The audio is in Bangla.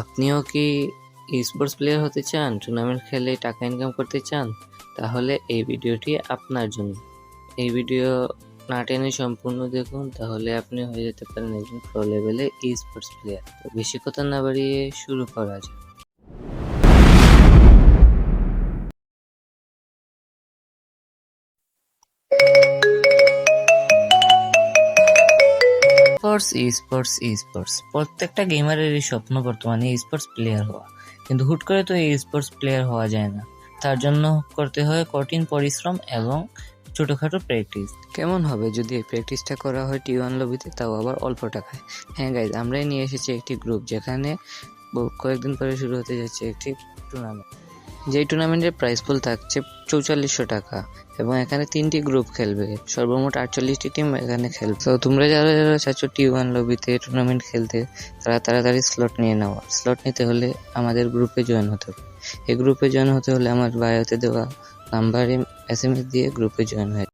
আপনিও কি স্পোর্টস প্লেয়ার হতে চান? টুর্নামেন্ট খেলে টাকা ইনকাম করতে চান? তাহলে এই ভিডিওটি আপনার জন্য। এই ভিডিও না টেনে সম্পূর্ণ দেখুন, তাহলে আপনি হয়ে যেতে পারেন একজন প্রো লেভেলে ই স্পোর্টস প্লেয়ার তো বেশি কথা না বাড়িয়ে শুরু করা যাক। Sports esports esports প্রত্যেকটা গেমারেরই স্বপ্ন বর্তমানে স্পোর্টস প্লেয়ার হওয়া। কিন্তু হুট করে তো এই স্পোর্টস প্লেয়ার হওয়া যায় না। তার জন্য করতে হয় কঠিন পরিশ্রম এবং ছোটোখাটো প্র্যাকটিস কেমন হবে যদি এই প্র্যাকটিসটা করা হয় টি ওয়ান লবিতে তাও আবার অল্প টাকায়। হ্যাঁ গাইজ আমরাই নিয়ে এসেছি একটি গ্রুপ যেখানে কয়েকদিন পরে শুরু হতে যাচ্ছে একটি টুর্নামেন্ট যেই টুর্নামেন্টের প্রাইস পুল থাকছে চৌচল্লিশশো টাকা এবং এখানে তিনটি গ্রুপ খেলবে। সর্বমোট আটচল্লিশটি টিম এখানে খেলবে। তো তোমরা যারা যারা চাচ্ছ টি ওয়ান লবিতে টুর্নামেন্ট খেলতে, তারা তাড়াতাড়ি স্লট নিয়ে নাও। স্লট নিতে হলে আমাদের গ্রুপে জয়েন হতে হবে। এই গ্রুপে জয়েন হতে হলে আমার বায়োতে দেওয়া নাম্বারে এস এস দিয়ে গ্রুপে জয়েন হয়ে